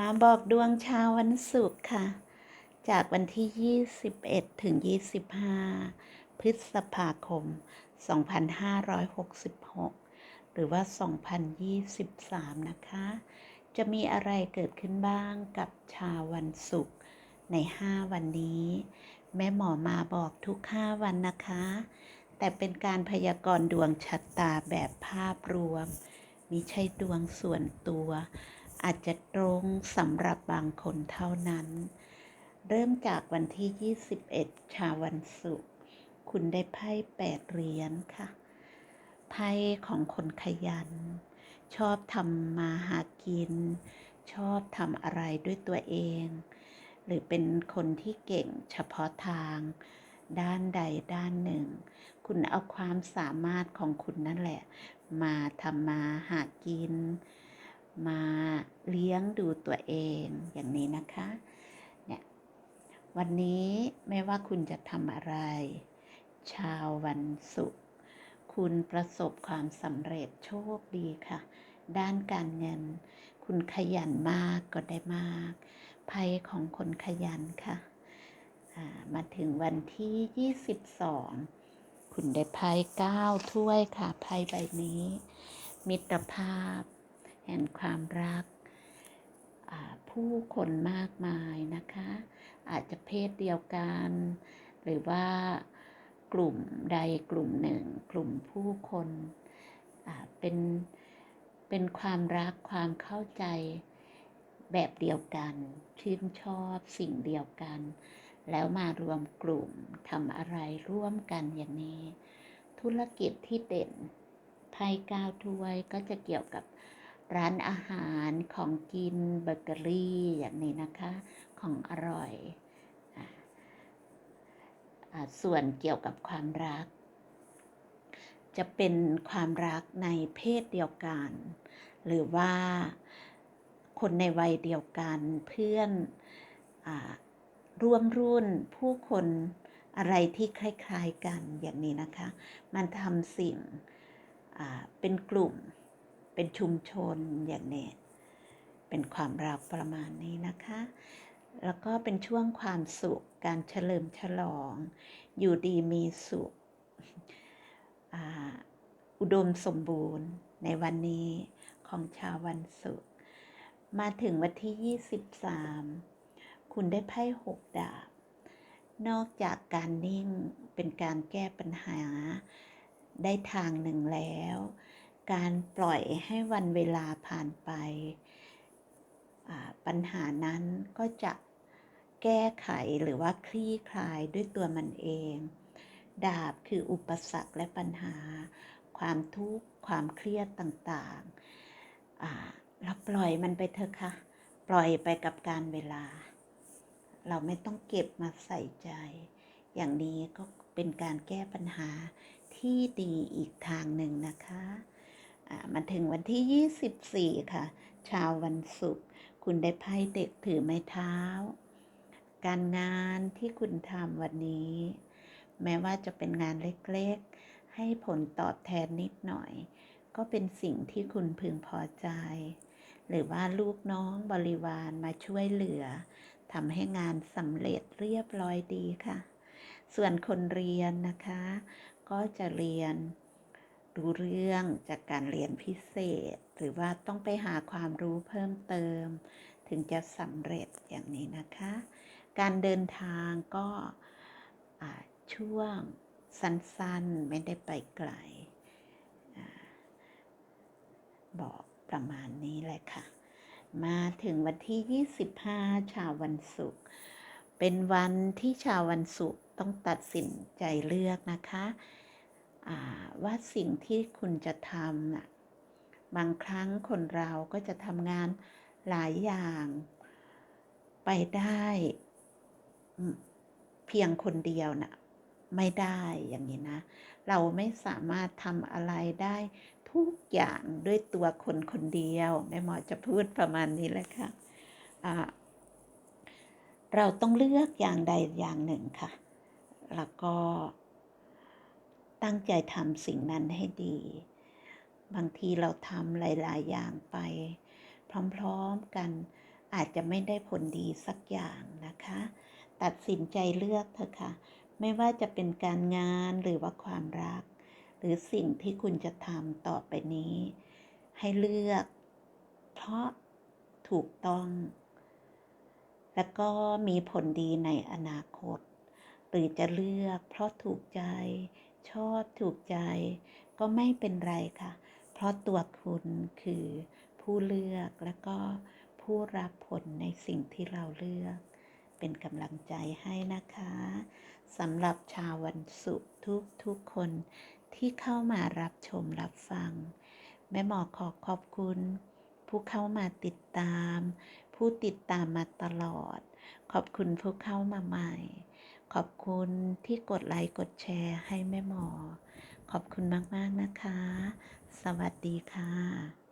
มาบอกดวงชาววันศุกร์ค่ะ จากวันที่ 21 ถึง 25 พฤษภาคม 2566 หรือว่า 2023 นะคะ จะมีอะไรเกิดขึ้นบ้างกับชาววันศุกร์ใน 5 วันนี้ แม่หมอมาบอกทุก 5 วันนะคะ แต่เป็นการพยากรณ์ดวงชะตาแบบภาพรวม มิใช่ดวงส่วนตัว อาจจะตรงสำหรับบางคนเท่านั้น เริ่มจากวันที่ 21 ชาวันศุกร์คุณได้ไพ่แปดเหรียญค่ะ ไพ่ของคนขยัน ชอบทำมาหากิน ชอบทำอะไรด้วยตัวเอง หรือเป็นคนที่เก่งเฉพาะทาง ด้านใดด้านหนึ่ง คุณเอาความสามารถของคุณนั่นแหละ มาทำมาหากิน มาเลี้ยงดูตัวเองอย่างนี้นะคะเนี่ยวันนี้ไม่ว่าคุณจะทำอะไร ชาววันศุกร์คุณประสบความสำเร็จโชคดีค่ะ ด้านการเงิน คุณขยันมากก็ได้มาก ภัยของคนขยันค่ะามาถึงวันที่ 22 คุณได้ไพ่เก้าถ้วยค่ะไพ่ใบนี้ มิตรภาพ แห่งความรัก ผู้คนมากมายนะคะ อาจจะเพศเดียวกัน หรือว่ากลุ่มใดกลุ่มหนึ่ง กลุ่มผู้คนเป็นเป็นความรักความเข้าใจแบบเดียวกัน ชื่นชอบสิ่งเดียวกัน แล้วมารวมกลุ่มทำอะไรร่วมกันอย่างนี้ ธุรกิจที่เด่นไพ่ก้าวถ้วยก็จะเกี่ยวกับ ร้านอาหารของกินเบเกอรี่อย่างนี้นะคะ ของอร่อยอส่วนเกี่ยวกับความรัก จะเป็นความรักในเพศเดียวกัน หรือว่าคนในวัยเดียวกันเพื่อนอร่วมรุ่นผู้คนอะไรที่คล้าย ๆกันอย่างนี้นะคะ มันทำสิ่งเป็นกลุ่ม เป็นชุมชนอย่างนี้เป็นความรักประมาณนี้นะคะ แล้วก็เป็นช่วงความสุขการเฉลิมฉลอง อยู่ดีมีสุขอ,อุดมสมบูรณ์ในวันนี้ของชาววันศุกร์มาถึงวันที่ 23 คุณได้ไพ่หกดาบ นอกจากการนิ่งเป็นการแก้ปัญหาได้ทางหนึ่งแล้ว การปล่อยให้วันเวลาผ่านไป ปัญหานั้นก็จะแก้ไขหรือว่าคลี่คลายด้วยตัวมันเอง ดาบคืออุปสรรคและปัญหา ความทุกข์ความเครียดต่างๆเราปล่อยมันไปเถอะค่ะ ปล่อยไปกับการเวลา เราไม่ต้องเก็บมาใส่ใจ อย่างนี้ก็เป็นการแก้ปัญหาที่ดีอีกทางหนึ่งนะคะ มาถึงวันที่ 24 ค่ะ ชาววันศุกร์คุณได้ไพ่เด็กถือไม้เท้า การงานที่คุณทำวันนี้ แม้ว่าจะเป็นงานเล็กๆ ให้ผลตอบแทนนิดหน่อย ก็เป็นสิ่งที่คุณพึงพอใจ หรือว่าลูกน้องบริวารมาช่วยเหลือทำให้งานสำเร็จเรียบร้อยดีค่ะ ส่วนคนเรียนนะคะ ก็จะเรียน รู้เรื่องจากการเรียนพิเศษ หรือว่าต้องไปหาความรู้เพิ่มเติม ถึงจะสำเร็จอย่างนี้นะคะ การเดินทางก็ช่วงสั้นๆ ไม่ได้ไปไกลอบอกประมาณนี้แหละค่ะ มาถึงวันที่ 25 ชาววันศุกร์เป็นวันที่ชาววันศุกร์ต้องตัดสินใจเลือกนะคะ ว่าสิ่งที่คุณจะทำน่ะบางครั้งคนเราก็จะทำงานหลายอย่างไปได้เพียงคนเดียวน่ะไม่ได้อย่างนี้นะ เราไม่สามารถทำอะไรได้ทุกอย่างด้วยตัวคนคนเดียวแม่หมอจะพูดประมาณนี้แหละค่ะอ่าเราต้องเลือกอย่างใดอย่างหนึ่งค่ะ แล้วก็ ตั้งใจทำสิ่งนั้นให้ดี บางทีเราทำหลาย ๆ อย่างไป พร้อม ๆ กันอาจจะไม่ได้ผลดีสักอย่างนะคะ ตัดสินใจเลือกเถอะค่ะ ไม่ว่าจะเป็นการงานหรือว่าความรัก หรือสิ่งที่คุณจะทำต่อไปนี้ ให้เลือก เพราะถูกต้อง แล้วก็มีผลดีในอนาคต หรือจะเลือกเพราะถูกใจ ชอบถูกใจ ก็ไม่เป็นไรค่ะ เพราะตัวคุณคือผู้เลือกแล้วก็ผู้รับผลในสิ่งที่เราเลือก เป็นกำลังใจให้นะคะสำหรับชาววันศุกร์ทุกทุกคนที่เข้ามารับชมรับฟัง แม่หมอขอขอบคุณ ผู้เข้ามาติดตาม ผู้ติดตามมาตลอด ขอบคุณผู้เข้ามาใหม่ ขอบคุณที่กดไลค์กดแชร์ให้แม่หมอ ขอบคุณมาก ๆ นะคะ สวัสดีค่ะ